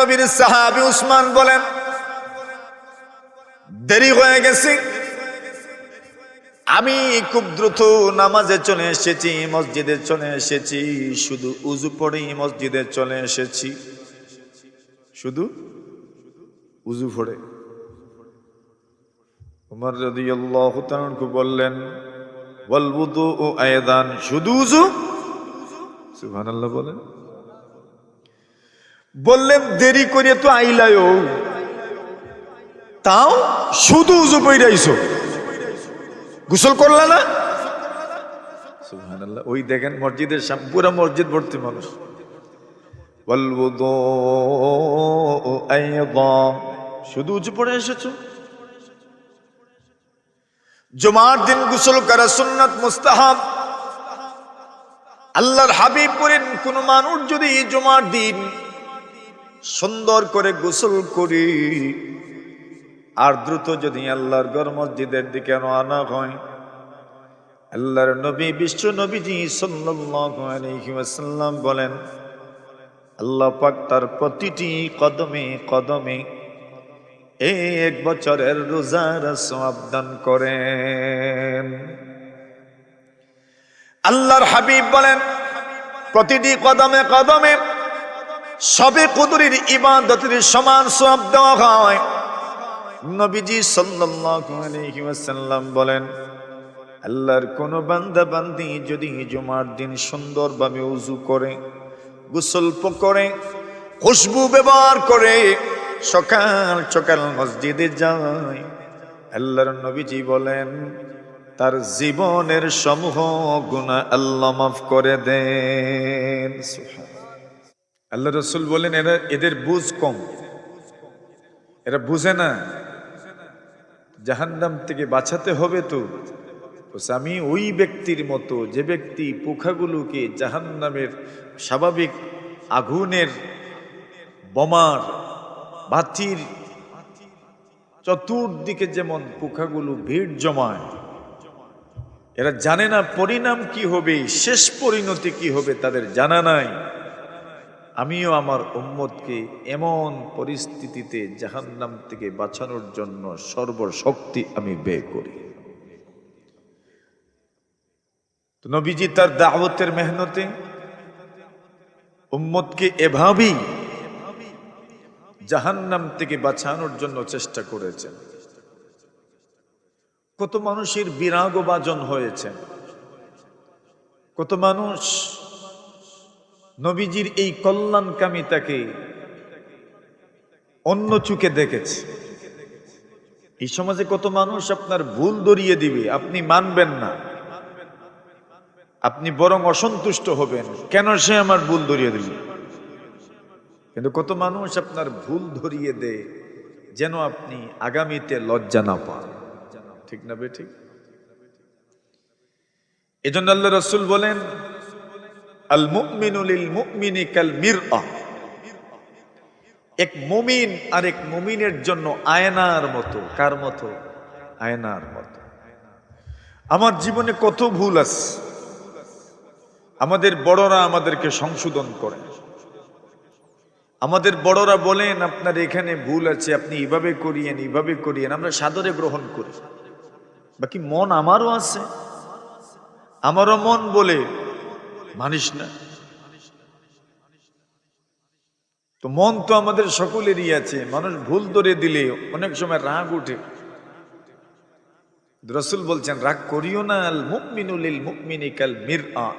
নবীর সাহাবি উসমান বলেন, দেরি হয়ে গেছে। আমি খুব দ্রুত নামাজে চলে এসেছি, মসজিদে চলে এসেছি, শুধু উজু পড়েই মসজিদে চলে এসেছি। শুধু উজু পড়ে। উমর যদি বললেন, ওয়াল ও আয়দান শুধু উজু সুবহানাল্লাহ বলেন। বললেন, দেরি করে তো আইলায়ও। তাও শুধু উজু পইরাইছো। গোসল করলা না? ওই দেখেন মসজিদের সামনে পুরো মসজিদ ভর্তি মানুষ। শুধু উজু পড়ে এসেছ জুমার দিন গোসল করা সুন্নাত মুস্তাহাব আল্লাহর হাবিব করেন কোন মানুষ যদি জুমার দিন সুন্দর করে গোসল করি। আর দ্রুত যদি আল্লাহর গর মসজিদের দিকে রওনা হয়। আল্লাহর নবী, বিশ্ব নবীজি ওয়াসাল্লাম বলেন, আল্লাহ পাক তার প্রতিটি কদমে কদমে এক বছরের রোজার সওয়াব করেন। আল্লাহর হাবিব বলেন, প্রতিটি কদমে কদমে সবে কুদুরির ইবাদতের সমান সওয়াব দেওয়া হয়। নবীজি আলাইহি বলেন, আল্লাহর কোন বান্দা বান্দি যদি জুমার দিন সুন্দরভাবে উজু করে, গোসল করে, খুশবু ব্যবহার করে, সকাল সকাল মসজিদে যায়, আল্লাহর নবীজি বলেন, তার জীবনের সমূহ গুণা আল্লাহ মাফ করে দেন। আল্লাহ রসুল বলেন, এরা এদের বুঝ কম। এরা বুঝে না। জাহান্নাম থেকে বাঁচাতে হবে তো। আমি ওই ব্যক্তির মতো, যে ব্যক্তি পোখাগুলোকে জাহান্নামের স্বাভাবিক আগুনের বোমার বাতির চতুর্দিকে যেমন পোকাগুলো ভিড় জমায়, এরা জানে না পরিণাম কি হবে, শেষ পরিণতি কি হবে, তাদের জানা নাই। আমিও আমার উম্মতকে এমন পরিস্থিতিতে জাহান্নাম থেকে বাঁচানোর জন্য সর্বশক্তি আমি ব্যয় করি। নবীজি তার দাওয়াতের মেহনতে উম্মতকে এভাবেই জাহান্নাম থেকে বাঁচানোর জন্য চেষ্টা করেছেন। কত মানুষের বিরাগ বাজন হয়েছে কত মানুষ নবীজির এই কল্যাণকামিতাকে অন্য চুকে দেখেছে। এই সমাজে কত মানুষ আপনার ভুল ধরিয়ে দিবে, আপনি মানবেন না। আপনি বরং অসন্তুষ্ট হবেন, কেন সে আমার ভুল ধরিয়ে দিল? কিন্তু কত মানুষ আপনার ভুল ধরিয়ে দেয়, যেন আপনি আগামীতে লজ্জা না পান। ঠিক না বে ঠিক? এজন্য আল্লাহ রসুল বলেন আল মুমিনুল মুমিনি কাল মির এক মুমিন আর এক মুমিনের জন্য আয়নার মতো। কার মতো? আয়নার মতো। আমার জীবনে কত ভুল আছে। আমাদের বড়রা আমাদেরকে সংশোধন করে। আমাদের বড়রা বলেন, আপনার এখানে ভুল আছে, আপনি এভাবে করিয়েন এভাবে করিয়েন, আমরা সাদরে গ্রহণ করি। বাকি মন আমারও আছে। আমারও মন বলে মানিস না। তো মন তো আমাদের সকলেরই আছে। মানুষ ভুল ধরে দিলে অনেক সময় রাগ উঠে। রসুল বলছেন, রাগ করিও না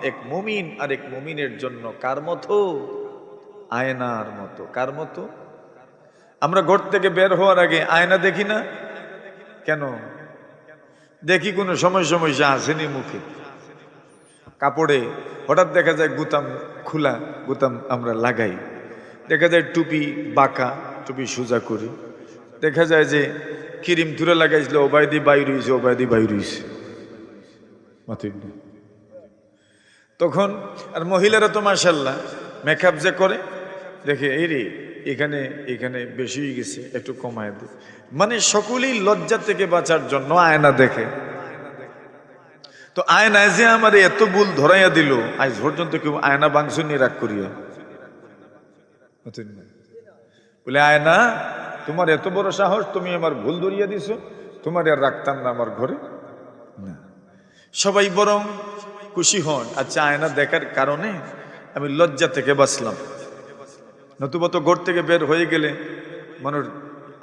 এক মুমিন আর এক মুমিনের জন্য কার মতো? আয়নার মতো। কার মতো? আমরা ঘর থেকে বের হওয়ার আগে আয়না দেখি না? কেন? দেখি কোনো সময় সময় সে আসেনি মুখে। কাপড়ে হঠাৎ দেখা যায় গুতাম খোলা, গুতাম আমরা লাগাই। দেখা যায় টুপি বাঁকা, টুপি সোজা করি। দেখা যায় যে কিরিম তুলে লাগাইছিল, ওবায়দি বাইর হয়েছে ওবায়দি বাইর হয়েছে মাথায় নেই। তখন, আর মহিলারা তো মাসাল্লাহ মেকআপ যে করে, দেখে, এই রে, এখানে এখানে বেশি গেছে, একটু কমায় দে। মানে সকলেই লজ্জা থেকে বাঁচার জন্য আয়না দেখে। তো আয়নায় যে আমার এত ভুল ধরাইয়া দিল, আজ পর্যন্ত কেউ আয়না বাংশ নিয়ে রাগ করিয়া বলে, আয়না, তোমার এত বড় সাহস, তুমি আমার ভুল ধরিয়া দিছো, তোমার আর রাখতাম না আমার ঘরে? না। সবাই বরং খুশি হন। আচ্ছা আয়না দেখার কারণে আমি লজ্জা থেকে বাঁচলাম। নতুবত ঘর থেকে বের হয়ে গেলে মানুষ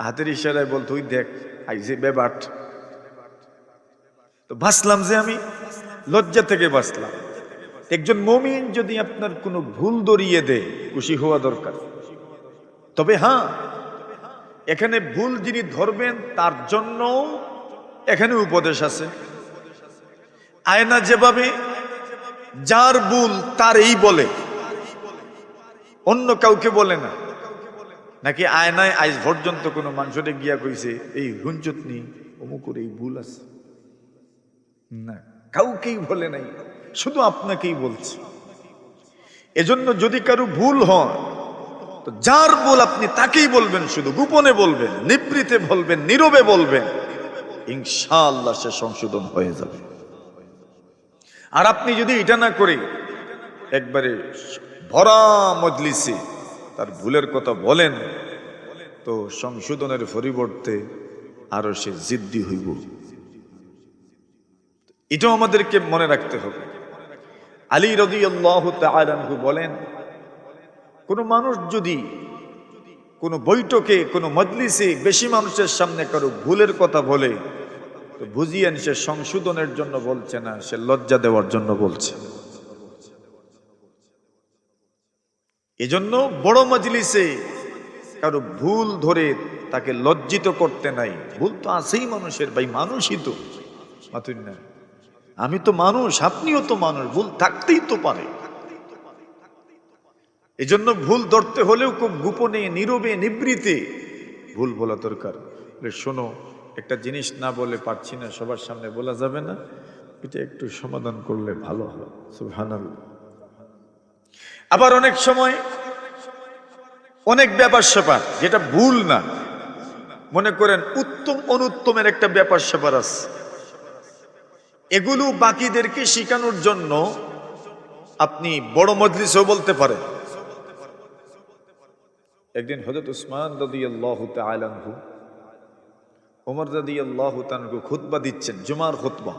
হাতের ইশারায় বল তুই দেখ আইসে বেবাট তো বাঁচলাম যে আমি লজ্জা থেকে বাঁচলাম। একজন মমিন যদি আপনার কোনো ভুল ধরিয়ে দেয়, খুশি হওয়া দরকার। তবে হ্যাঁ এখানে ভুল যিনি ধরবেন, তার জন্য এখানে উপদেশ আছে। আয়না যেভাবে যার ভুল তার এই বলে, অন্য কাউকে বলে না। নাকি আয়নায় আজ পর্যন্ত কোনো মানুষরে গিয়া কইছে, এই হুঞ্চতনি, অমুকুর এই ভুল আছে? না, কাউকেই বলে নাই। শুধু আপনাকেই বলছি। এজন্য যদি কারও ভুল হয়, তো যার ভুল আপনি তাকেই বলবেন শুধু। গোপনে বলবেন, নিবৃতে বলবেন, নীরবে বলবেন। ইনশাআল্লাহ সে সংশোধন হয়ে যাবে। আর আপনি যদি এটা না করে একবারে ভরা মজলিসে তার ভুলের কথা বলেন, তো সংশোধনের পরিবর্তে আরও সে জিদ্দি হইব। এটাও আমাদেরকে মনে রাখতে হবে। আলী রদি আল্লাহ বলেন, কোনো মানুষ যদি কোনো বৈঠকে, কোনো মজলিসে বেশি মানুষের সামনে কারও ভুলের কথা বলে, তো বুঝিয়েন সে সংশোধনের জন্য বলছে না, সে লজ্জা দেওয়ার জন্য বলছে। এজন্য বড় মজলিসে কারও ভুল ধরে তাকে লজ্জিত করতে নাই। ভুল তো আছেই মানুষের, ভাই মানুষই তো মাতুন না। আমি তো মানুষ, আপনিও তো মানুষ, ভুল থাকতেই তো পারে। এজন্য ভুল ধরতে হলেও খুব গোপনে, নীরবে, নিবৃতে ভুল বলা দরকার। শোনো, একটা জিনিস না বলে পারছি না, সবার সামনে বলা যাবে না, এটা একটু সমাধান করলে ভালো হয়। আবার অনেক সময়, অনেক ব্যাপার স্যাপার, যেটা ভুল না। মনে করেন উত্তম অনুত্তমের একটা ব্যাপার স্যাপার আছে। এগুলো বাকিদেরকে শেখানোর জন্য আপনি বড় মজলিসও বলতে পারেন। একদিন হজরত উসমান দাদি আল্লাহ আলানহু ওমর দাদি আল্লাহ তানহু খুতবা দিচ্ছেন, জুমার খুতবা।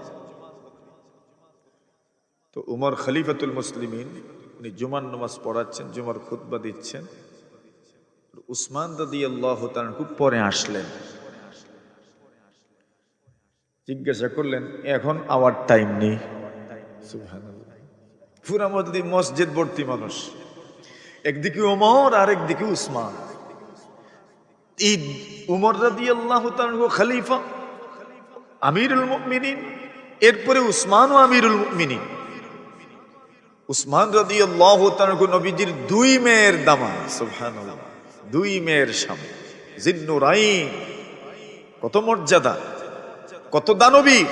তো উমর খলিফাতুল মুসলিমিন, উনি জুমার নামাজ পড়াচ্ছেন, জুমার খুতবা দিচ্ছেন। উসমান দাদি আল্লাহ তানহু পরে আসলেন। জিজ্ঞাসা করলেন, এখন আওয়ার টাইম নেই। পুরা মসজিদ মসজিদ ভর্তি মানুষ, একদিকে ওমর আর একদিকে উসমান। ঈদ, উমর রাদি আল্লাহ খলিফা, আমিরুল মুমিনিন, এরপরে উসমান ও আমিরুল মুমিনিন। উসমান রাদি আল্লাহ নবীজির দুই মেয়ের দামা সুবহানাল্লাহ। দুই মেয়ের স্বামী, জিন্নুরাইন। কত মর্যাদা? কত দানবী,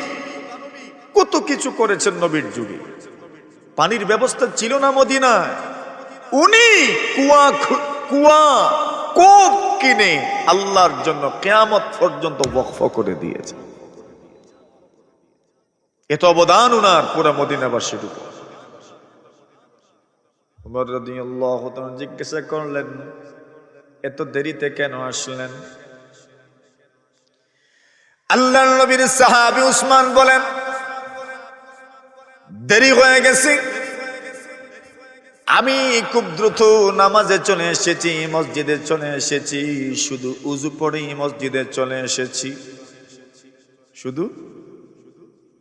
কত কিছু করেছেন নবীর যুগে। পানির ব্যবস্থা ছিল না মদিনায়। উনি কুয়া কুয়া কোপ কিনে আল্লাহর জন্য কেয়ামত পর্যন্ত বকফ করে দিয়েছে। এত অবদান উনার পুরা মদিনাবাসীর উপর। জিজ্ঞাসা করলেন, এত দেরিতে কেন আসলেন? আল্লাহর নবীর সাহাবী উসমান বলেন, দেরি হয়ে গেছে। আমি খুব দ্রুত নামাজে চলে এসেছি, মসজিদে চলে এসেছি। শুধু উজু পড়েই মসজিদে চলে এসেছি। শুধু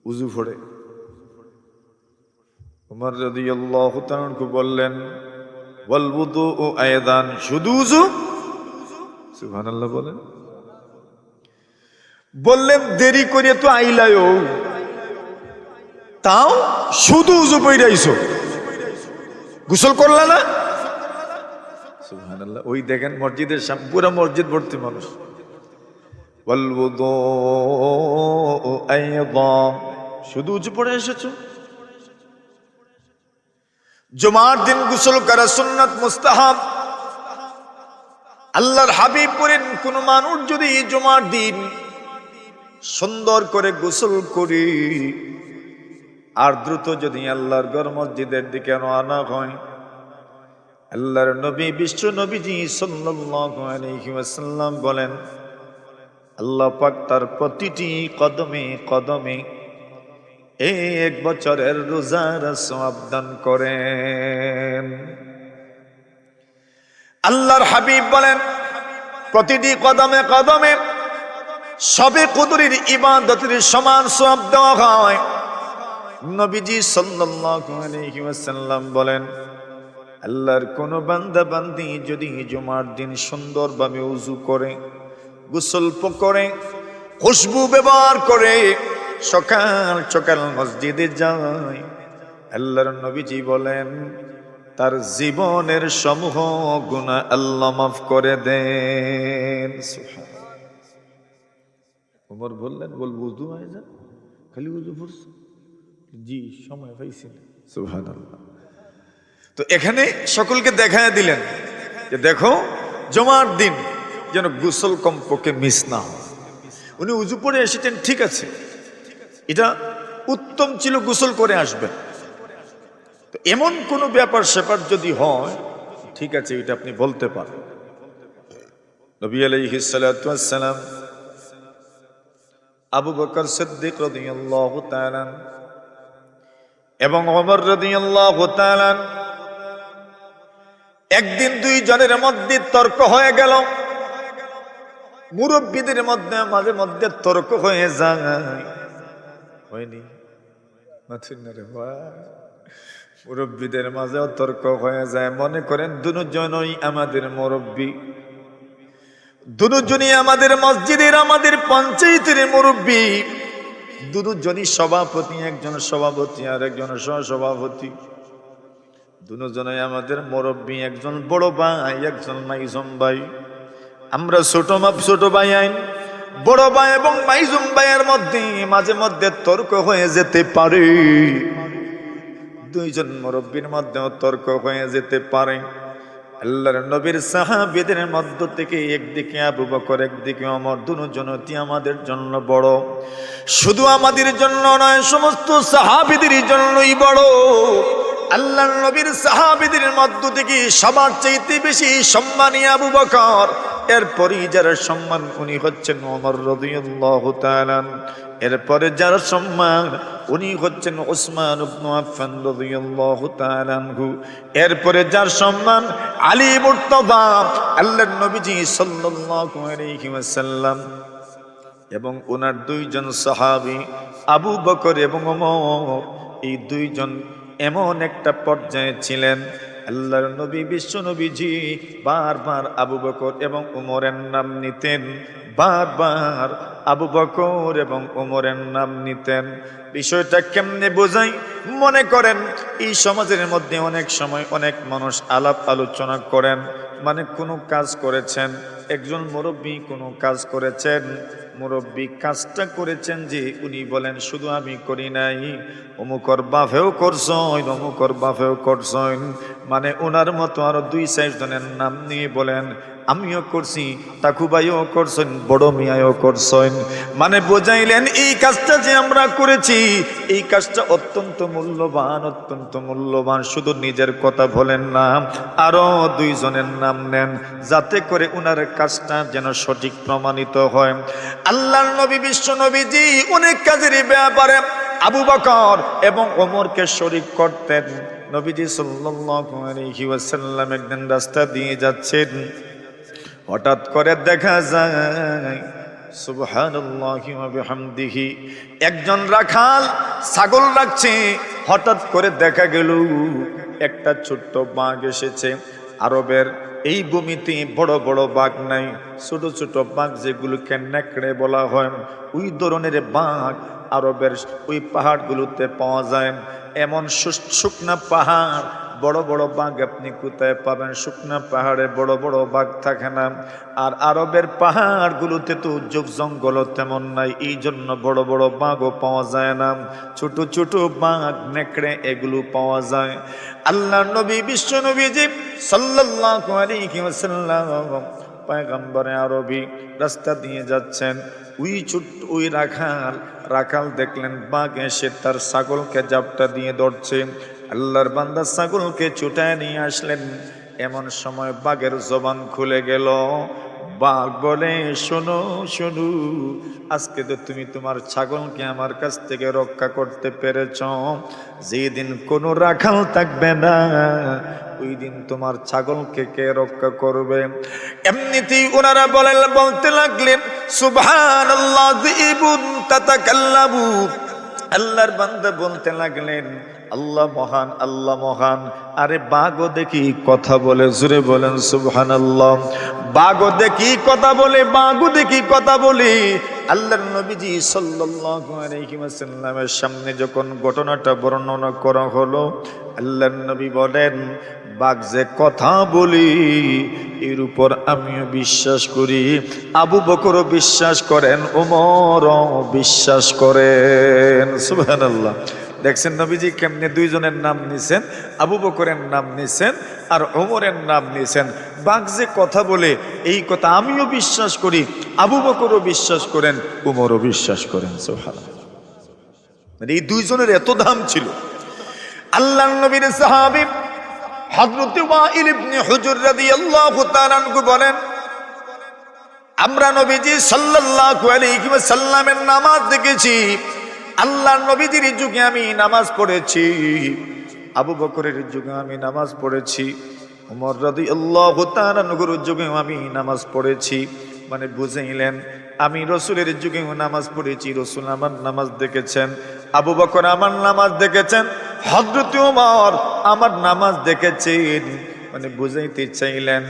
উজু পড়ে। উমর রাদিয়াল্লাহু তাআলা বললেন, ওয়াল ও আয়দান শুধু উজু সুবহানাল্লাহ, বলেন। বললেন, দেরি করে তো আইলায়ও। তাও শুধু উজু পইরাইছো। গোসল করলা না? ওই দেখেন মসজিদের পুরো মসজিদ ভর্তি মানুষ। শুধু উজু পড়ে এসেছ? জুমার দিন গোসল করা সুন্নাত মুস্তাহাব। আল্লাহর হাবিব করেন কোন মানুষ যদি জুমার দিন সুন্দর করে গোসল করি। আর দ্রুত যদি আল্লাহর গর মসজিদের দিকে রওনা হয়। আল্লাহর নবী, বিশ্ব নবীজি ওয়াসাল্লাম বলেন, আল্লাহ পাক তার প্রতিটি কদমে কদমে এক বছরের রোজার সওয়াব দান করেন। আল্লাহর হাবিব বলেন, প্রতিটি কদমে কদমে সবে কুদুরির ইবাদতের সমান সওয়াব দেওয়া হয়। নবীজি ওয়াসাল্লাম বলেন, আল্লাহর কোন বান্দা বান্দি যদি জুমার দিন সুন্দরভাবে উজু করে, গোসল করে, খুশবু ব্যবহার করে, সকাল সকাল মসজিদে যায়, আল্লাহর নবীজি বলেন, তার জীবনের সমূহ গুণা আল্লাহ মাফ করে দেন। ওমর বললেন বল বুঝু হয় যা খালি উজু পড়ছে জি সময় পাইছিল। সুহান তো এখানে সকলকে দেখায় দিলেন যে দেখো জমার দিন যেন গোসল কমপক্ষে মিস না হয়। উনি উজু পরে এসেছেন ঠিক আছে। এটা উত্তম ছিল গোসল করে আসবেন। তো এমন কোনো ব্যাপার স্যাপার যদি হয় ঠিক আছে এটা আপনি বলতে পারেন। নবী আলাইহিস সালাম আবু বকর সিদ্দিক রাদিয়াল্লাহু তাআলা এবং ওমর রাদিয়াল্লাহু তাআলা একদিন দুই জনের মধ্যে তর্ক হয়ে গেল। মুরব্বীদের মধ্যে মাঝে মধ্যে তর্ক হয়ে যায়। হয়নি? মুরব্বীদের মাঝেও তর্ক হয়ে যায়। মনে করেন দুজনই আমাদের মুরব্বী। দুজনই আমাদের মসজিদের, আমাদের পঞ্চায়েতের মুরব্বী। দুজনই সভাপতি, একজন সভাপতি আর একজন সহসভাপতি। দুজনই আমাদের মুরব্বী, একজন বড় ভাই, একজন মাইজম ভাই। আমরা ছোট মাপ ছোট ভাই আইন। বড় ভাই এবং মাইজুম ভাইয়ের মধ্যে মাঝে মধ্যে তর্ক হয়ে যেতে পারে। দুইজন মুরব্বীর মধ্যেও তর্ক হয়ে যেতে পারে। আল্লাহর নবীর সাহাবিদের মধ্য থেকে একদিকে আবু বকর, একদিকে অমর দুজনতি আমাদের জন্য বড়। শুধু আমাদের জন্য নয়, সমস্ত সাহাবিদের জন্যই বড়। আল্লাহর নবীর সাহাবিদের মধ্য থেকে সবার চাইতে বেশি সম্মানী আবু বকর। এরপরই যারা সম্মান উনি হচ্ছেন ওমর রাদিয়াল্লাহু তাআলা এরপরে যার সম্মান, উনি হচ্ছেন ওসমান এরপরে যার সম্মান, আলী মুর্তজা, আল্লাহর নবীজি ওয়াসাল্লাম। এবং ওনার দুইজন সাহাবী, আবু বকর এবং ওমর, এই দুইজন এমন একটা পর্যায়ে ছিলেন আল্লাহর নবী, বিশ্ব নবীজি বারবার আবু বকর এবং উমরের নাম নিতেন, বারবার আবু বকর এবং উমরের নাম নিতেন। বিষয়টা কেমনে বোঝাই? মনে করেন, এই সমাজের মধ্যে অনেক সময় অনেক মানুষ আলাপ আলোচনা করেন মানে কোনো কাজ করেছেন একজন মুরব্বী কোনো কাজ করেছেন, মুরব্বী কাজটা করেছেন যে উনি বলেন, শুধু আমি করি নাই, অমুকর বাফেও করছইন অমুকর বাফেও করছইন মানে ওনার মতো আরও দুই সাইজ জনের নাম নিয়ে বলেন আমিও করছি, তাকুবাইও করছেন, বড় মিয়াও করছেন। মানে বোঝাইলেন, এই কাজটা যে আমরা করেছি, এই কাজটা অত্যন্ত মূল্যবান অত্যন্ত মূল্যবান। শুধু নিজের কথা বলেন না আরও দুইজনের নাম নেন, যাতে করে উনার কাজটা যেন সঠিক প্রমাণিত হয়। আল্লাহ নবী, বিশ্ব নবীজি অনেক কাজের ব্যাপারে আবু বকর এবং ওমরকে শরিক করতেন। নবীজি সাল্লাল্লাহু আলাইহি ওয়াসাল্লাম একদিন রাস্তা দিয়ে যাচ্ছেন। হঠাৎ করে দেখা যায় একজন রাখাল ছাগল রাখছে। হঠাৎ করে দেখা গেল, একটা ছোট্ট বাঘ এসেছে। আরবের এই ভূমিতে বড় বড় বাঘ নাই, ছোট ছোট বাঘ যেগুলোকে নেকড়ে বলা হয়, ওই ধরনের বাঘ আরবের ওই পাহাড়গুলোতে পাওয়া যায়। এমন শুকনা পাহাড় বড় বড় বাঘ আপনি কোথায় পাবেন? শুকনা পাহাড়ে বড় বড় বাঘ থাকে না। আর আরবের পাহাড়গুলোতে তো উদ্যোগ জঙ্গল তেমন নাই এই জন্য বড় বড় বাঘও পাওয়া যায় না। ছোট ছোট বাঘ, নেকড়ে, এগুলো পাওয়া যায়। আল্লাহ নবী, বিশ্ব আলাইহি ওয়াসাল্লাম পয়গম্বরে আরবি রাস্তা দিয়ে যাচ্ছেন। ওই ছোট্ট ওই রাখাল রাখাল দেখলেন বাঘ এসে তার ছাগলকে জাপটা দিয়ে ধরছে। আল্লাহর বান্দা ছাগলকে ছুটায় নিয়ে আসলেন। এমন সময় বাঘের জবান খুলে গেল। বাঘ বলে, শোনো শোনো, আজকে তো তুমি তোমার ছাগলকে আমার কাছ থেকে রক্ষা করতে পেরেছ। যেদিন কোনো রাখাল থাকবে না, ওই দিন তোমার ছাগলকে কে রক্ষা করবে? এমনিতেই ওনারা বলেন, বলতে লাগলেন সুবহান আল্লাহর বান্দা বলতে লাগলেন আল্লাহ মহান আল্লাহ মহান। আরে বাঘও দেখি কথা বলে জুড়ে বলেন সুবহান আল্লাহ বাঘও দেখি কথা বলে বাঘও দেখি কথা বলি। আল্লাহর নবীজি সাল্লাল্লাহু আলাইহি ওয়াসাল্লামের সামনে যখন ঘটনাটা বর্ণনা করা হলো, আল্লাহর নবী বলেন বাঘ যে কথা বলি, এর উপর আমিও বিশ্বাস করি। আবু বকরও বিশ্বাস করেন, ওমরও বিশ্বাস করেন। সুবহানাল্লাহ। দেখছেন নবীজি কেমনে দুইজনের নাম নিছেন, আবু বকরের নাম নিছেন আর ওমরের নাম নিছেন। বাঘ যে কথা বলে, এই কথা আমিও বিশ্বাস করি, আবু বকরও বিশ্বাস করেন উমরও বিশ্বাস করেন সোহান মানে এই দুইজনের এত দাম ছিল। আল্লাহ নবীর সাহাবী হযরত ওয়াইল ইবনে হুজুর রাদিয়াল্লাহু তাআলা বলেন, আমরা নবীজি সাল্লাল্লাহু আলাইহি ওয়াসাল্লামের নামাজ দেখেছি আল্লাহ নবীজির যুগে আমি নামাজ পড়েছি, আবু বকরের যুগে আমি নামাজ পড়েছি, উমর রাদি আল্লাহ তানুর যুগে আমি নামাজ পড়েছি। মানে বুঝাইলেন, আমি রসুলের যুগেও নামাজ পড়েছি, রসুল আমার নামাজ দেখেছেন, আবু বকর আমার নামাজ দেখেছেন হজরত উমর আমার নামাজ দেখেছেন। মানে বুঝাইতে চাইলেন,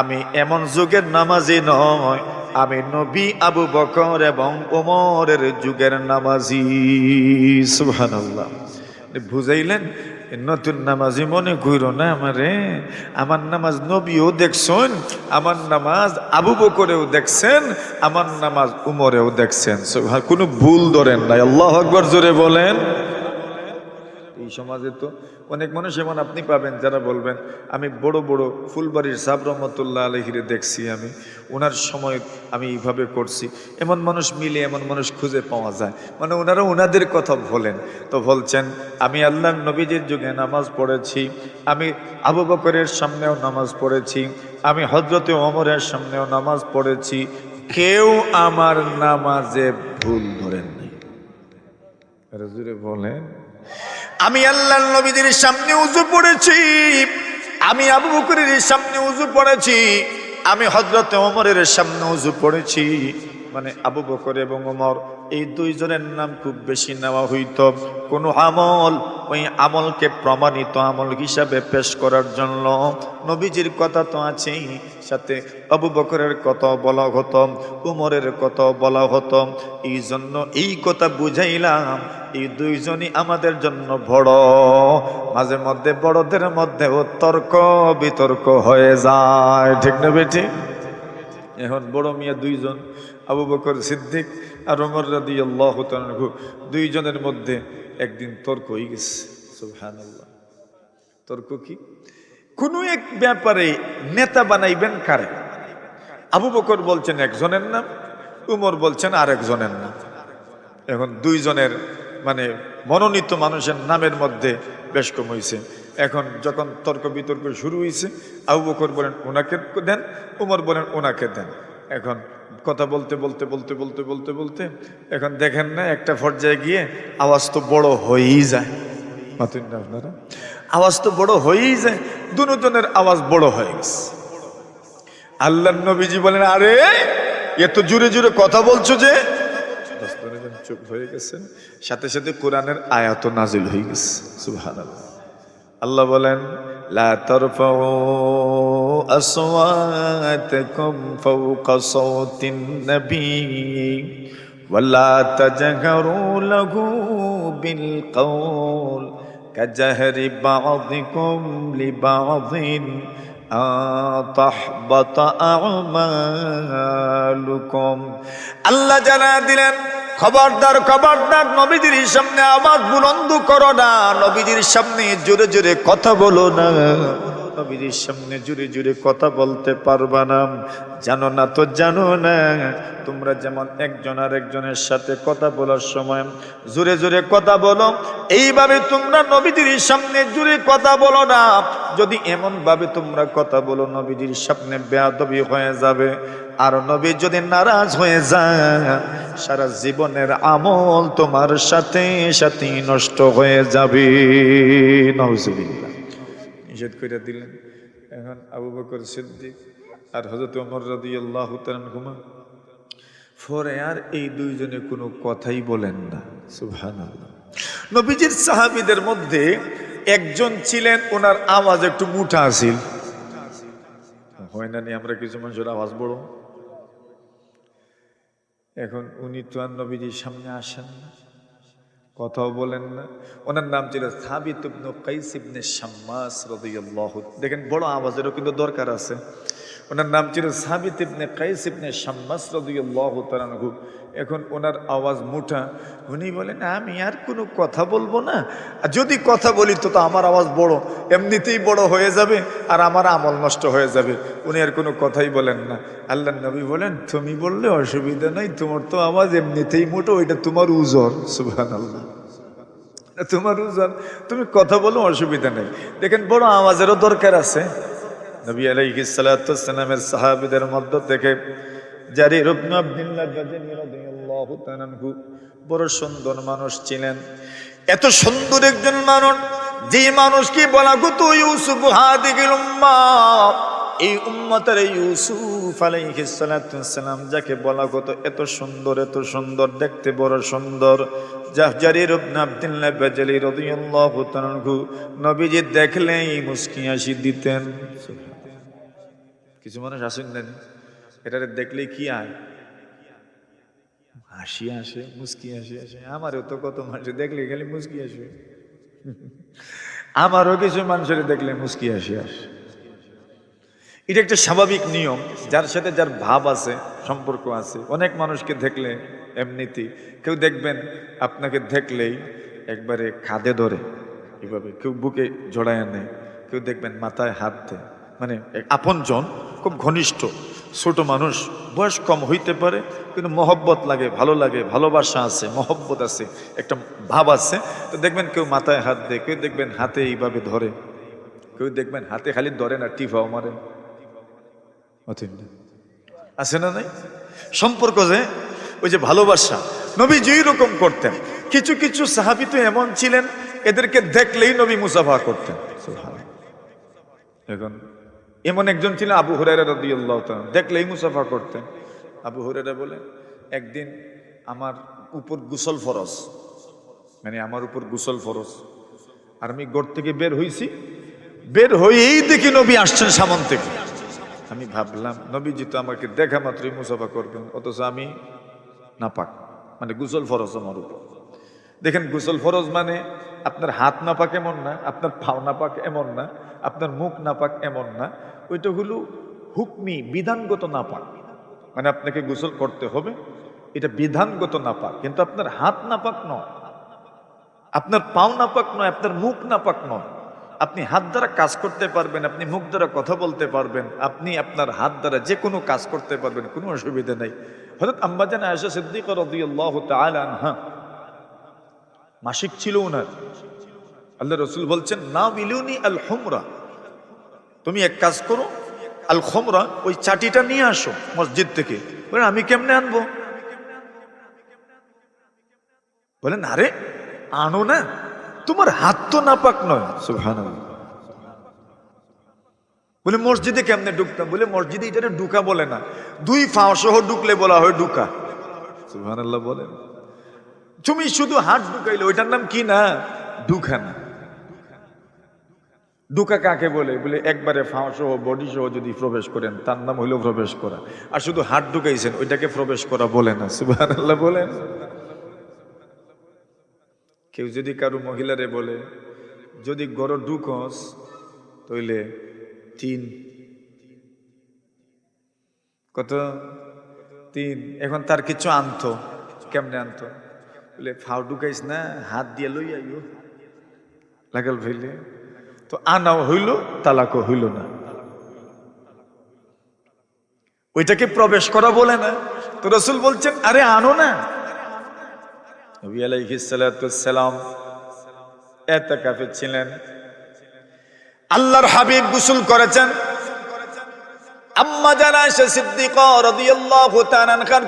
আমি এমন যুগের নামাজি নয় আমি নবী আবু বকর এবং ওমরের যুগের নামাজি। সুবহানাল্লাহ। বুঝাইলেন নতুন নামাজি মনে করো না আমারে? আমার নামাজ নবীও দেখছেন, আমার নামাজ আবু বকরেও দেখছেন, আমার নামাজ উমরেও দেখছেন। কোনো ভুল ধরেন নাই। আল্লাহ আকবর জোরে বলেন। সমাজে তো অনেক মানুষ এমন আপনি পাবেন যারা বলবেন, আমি বড় বড় ফুলবাড়ির সাব রহমতুল্লাহ আলহিরে দেখছি আমি ওনার সময় আমি এইভাবে করছি। এমন মানুষ মিলে এমন মানুষ খুঁজে পাওয়া যায়। মানে ওনারা ওনাদের কথা বলেন। তো বলছেন, আমি আল্লাহ নবীজির যুগে নামাজ পড়েছি, আমি আবু বকরের সামনেও নামাজ পড়েছি, আমি হজরতে অমরের সামনেও নামাজ পড়েছি, কেউ আমার নামাজে ভুল ধরেন নাই। বলেন। আমি আল্লাহ নবীদের সামনে উজু পড়েছি। আমি আবু বকরের সামনে উজু পড়েছি। আমি হজরত ওমরের সামনে উজু পড়েছি। মানে আবু বকর এবং ওমর, এই দুইজনের নাম খুব বেশি নেওয়া হইত। কোনো আমল ওই আমলকে প্রমাণিত আমল হিসাবে পেশ করার জন্য নবীজির কথা তো আছেই। সাথে আবু বকরের কথা বলা হতো, উমরের কথা বলা হতো। এই জন্য এই কথা বুঝাইলাম, এই দুইজনই আমাদের জন্য বড়। মাঝে মধ্যে বড়দের মধ্যেও তর্ক, বিতর্ক হয়ে যায়। ঠিক না বেটি? এখন বড় মিয়া দুইজন। আবু বকর সিদ্দিক আর ওমর রাদি আল্লাহ দুইজনের মধ্যে একদিন তর্ক হয়ে গেছে। সুবহানাল্লাহ। তর্ক কি? কোনো এক ব্যাপারে নেতা বানাইবেন কারে? আবু বকর বলছেন একজনের নাম, উমর বলছেন আরেকজনের নাম। এখন দুইজনের মানে মনোনীত মানুষের নামের মধ্যে বেশ কম হয়েছে এখন যখন তর্ক বিতর্ক শুরু হয়েছে আবু বকর বলেন, ওনাকে দেন, উমর বলেন, ওনাকে দেন। এখন কথা বলতে বলতে বলতে বলতে বলতে বলতে, এখন দেখেন না, একটা পর্যায়ে গিয়ে আওয়াজ তো বড় হয়েই যায়। মাতুন না আপনারা? আওয়াজ তো বড় হয়েই যায়, দুজনের আওয়াজ বড় হয়ে গেছে। আল্লাহ নবীজি বলেন, আরে এত জুড়ে জুড়ে কথা বলছো যে। চুপ হয়ে গেছেন, সাথে সাথে কোরআনের আয়াত নাজিল হয়ে গেছে, সুবহানাল্লাহ। আল্লাহ বলেন, লা তারফাউ আসওয়াতাকুম ফাওকা সাওতিন নবী ولا تجهروا له بالقول كجهر بعضكم لبعض أن تحبط أعمالكم আল্লাহ জানা দিলেন খবরদার খবরদার নবীজির সামনে আওয়াজ বুলন্দ করো না নবীজির সামনে জোরে জোরে কথা বলো না নবীজির সামনে জুড়ে জুড়ে কথা বলতে পারবা না। জানো না তো জানো না, তোমরা যেমন একজন আর একজনের সাথে কথা বলার সময় জোরে জোরে কথা বলো, এইভাবে তোমরা নবীজির সামনে জুড়ে কথা বলো না। যদি এমন ভাবে তোমরা কথা বলো, নবীজির সামনে বেয়াদবি হয়ে যাবে। আর নবী যদি নারাজ হয়ে যায়, সারা জীবনের আমল তোমার সাথে সাথে নষ্ট হয়ে যাবে। নজবিল্লা নিষেধ করে দিলেন। এখন আবু বকর সিদ্দিক আর হজরত ওমর রাদি আল্লাহ ঘুমা পরে আর এই দুইজনে কোনো কথাই বলেন না। সুহান নবীজির সাহাবিদের মধ্যে একজন ছিলেন, ওনার আওয়াজ একটু মুঠা আছিল। হয় নি, আমরা কিছু মানুষের আওয়াজ বড়। এখন উনি তো আর নবীজির সামনে আসেন না। কথাও বলেন না। ওনার নাম ছিল সাবিত ইবনে কাইস ইবনে শাম্মাস রাদিয়াল্লাহু। দেখেন বড় আওয়াজেরও কিন্তু দরকার আছে। ওনার নাম ছিল সাবিত ইবনে কাইস ইবনে শাম্মাস রাদিয়াল্লাহু তাআলা আনহু। এখন ওনার আওয়াজ মুঠা উনি বলেন, আমি আর কোনো কথা বলব না। আর যদি কথা বলি তো তো আমার আওয়াজ বড়। এমনিতেই বড় হয়ে যাবে আর আমার আমল নষ্ট হয়ে যাবে। উনি আর কোনো কথাই বলেন না। আল্লাহ নবী বলেন, তুমি বললে অসুবিধা নাই, তোমার তো আওয়াজ এমনিতেই মোটো, ওইটা তোমার উজর। সুবহানাল্লাহ। তোমার উজান তুমি কথা বলো অসুবিধা নেই। দেখেন, বড় আওয়াজেরও দরকার আছে। নবী আলাইহিস সালামের সাহাবীদের মধ্য থেকে জারি রুবনু আব্দুল্লাহ বড় সুন্দর মানুষ ছিলেন। এত সুন্দর একজন মানুষ, যে মানুষকে বলা গত ইউসুফ হাদিগিল এই উম্মতের ইউসুফ আলাইহিস সালাম যাকে বলা গত এত সুন্দর এত সুন্দর, দেখতে বড় সুন্দর। জাহজারির ইবনে আব্দুল্লাহ বাজালি রাদিয়াল্লাহু তাআলা নবীজি দেখলেই মুস্কি দিতেন। কিছু মানুষ আসেন না এটারে দেখলেই কি আয় হাসি আসে মুস্কি হাসি আসে, আমারও তো কত মানুষ দেখলে খালি মুস্কি আসবে আমারও কিছু মানুষের দেখলে মুস্কি হাসি আসে। এটা একটা স্বাভাবিক নিয়ম, যার সাথে যার ভাব আছে, সম্পর্ক আছে। অনেক মানুষকে দেখলে এমনিতেই, কেউ দেখবেন, আপনাকে দেখলেই একবারে খাদে ধরে, এভাবে কেউ বুকে জড়ায় নেয় কেউ দেখবেন মাথায় হাত দেয়। মানে আপনজন খুব ঘনিষ্ঠ, ছোট মানুষ, বয়স কম হইতে পারে, কিন্তু মহব্বত লাগে, ভালো লাগে, ভালোবাসা আছে, মহব্বত আছে, একটা ভাব আছে। তো দেখবেন কেউ মাথায় হাত দেয়, কেউ দেখবেন হাতে এইভাবে ধরে, কেউ দেখবেন হাতে খালি ধরে না টিফাও মারে। আছে না নাই? সম্পর্ক যে, ওই যে ভালোবাসা, নবী যেই রকম করতেন, কিছু কিছু সাহাবি তো এমন ছিলেন, এদেরকে দেখলেই নবী মুসাফা করতেন। এখন এমন একজন ছিলেন আবু রাদিয়াল্লাহু তাআলা। দেখলেই মুসাফা করতেন। আবু হুরাইরা বলে, একদিন আমার উপর গুসল ফরজ। মানে আমার উপর গুসল ফরজ। আর আমি গোর থেকে বের হইছি। বের হয়েই দেখি নবী আসছেন সামন থেকে। আমি ভাবলাম, নবীজি তো আমাকে দেখা মাত্রই মুসাফা করবেন, অথচ আমি নাপাক। মানে গুসল ফরজ আমার উপর। দেখেন, গুসল ফরজ মানে আপনার হাত নাপাক এমন না, আপনার ফাও নাপাক এমন না, আপনার মুখ নাপাক এমন না, ওইটা হলো হুকমি বিধানগত নাপাক। মানে আপনাকে গোসল করতে হবে, এটা বিধানগত নাপাক, কিন্তু আপনার হাত নাপাক নয়, আপনার পাও নাপাক নয়, আপনার মুখ নাপাক নয়। আপনি হাত দ্বারা কাজ করতে পারবেন, আপনি মুখ দ্বারা কথা বলতে পারবেন, আপনি আপনার হাত দ্বারা যে কোনো কাজ করতে পারবেন, কোনো অসুবিধা নেই। হঠাৎ আম্বাজান আয়সা সিদ্দিক রাদিয়াল্লাহু তাআলা আনহা মাসিক ছিল ওনার আল্লাহ রসুল বলছেন, না বিলুনি আল হোমরা। তুমি এক কাজ করো, আল খমরা ওই চাটিটা নিয়ে আসো মসজিদ থেকে। বলেন, আমি কেমনে আনব? বলেন, আরে, আনো না। তোমার হাত তো নাপাক নয়। বলে, মসজিদে কেমনে ঢুকতাম? বলে, মসজিদে এটা ঢুকা বলে না। দুই ফাও সহ ঢুকলে বলা হয় ঢুকা। সুহান আল্লাহ বলেন। তুমি শুধু হাত ঢুকাইলে, ওইটার নাম কি না? ঢুকা না ঢুকা কাকে বলে? বলে, একবারে ফাঁ সহ বডি সহ যদি প্রবেশ করেন, তার নাম হইলেও প্রবেশ করা। আর শুধু হাত ঢুকাইছেন, ওইটাকে প্রবেশ করা বলে না। সুবাহ বলেন। কেউ যদি কারও মহিলারে বলে, যদি গড় ঢুকস, তইলে তিন। কত? তিন। এখন তার কিছু আনতো। কেমনে আনতো? বলে ফাও ঢুকাইস না, হাত দিয়ে লই আইও। লাগাল ভাইলে তো আনাও হইল, তালাকও হইল না। ওইটাকে প্রবেশ করা বলে না। তো রসুল বলছেন, আরে আনো না। নবী আলাইহিসালাম এত কাফে ছিলেন। আল্লাহর হাবিব গুসুল করেছেন। আম্মা জানা এসে সিদ্দিক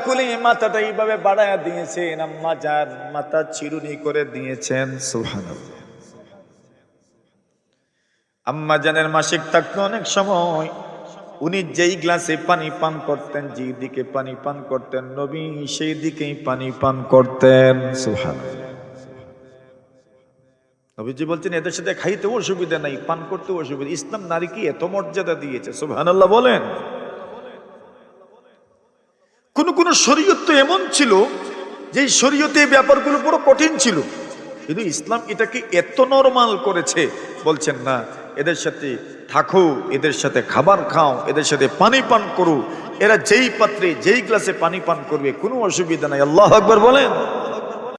কুলি মাথাটা এইভাবে বাড়ায়া দিয়েছেন। আম্মা জান মাথা চিরুনি করে দিয়েছেন, সুবহানাল্লাহ। আম্মা জানের মাসিক থাকতো অনেক সময় উনি যেই গ্লাসে পানি পান করতেন, যেই দিকে পানি পান করতেন, নবী সেই দিকেই পানি পান করতেন, সুবহানাল্লাহ। নবীজি বলছেন, এদের সাথে খাইতে অসুবিধা নাই, পান করতে অসুবিধা ইসলাম নারীকে এত মর্যাদা দিয়েছে, সুবহানাল্লাহ বলেন। কোন কোন শরীয়ত তো এমন ছিল যে শরীয়তে ব্যাপারগুলো বড় কঠিন ছিল। কিন্তু ইসলাম এটাকে এত নরমাল করেছে, বলছেন, না, এদের সাথে থাকো, এদের সাথে খাবার খাও, এদের সাথে পানি পান করো। এরা যেই পাত্রে, যেই গ্লাসে পানি পান করবে, কোনো অসুবিধা নাই। আল্লাহ আকবর বলেন।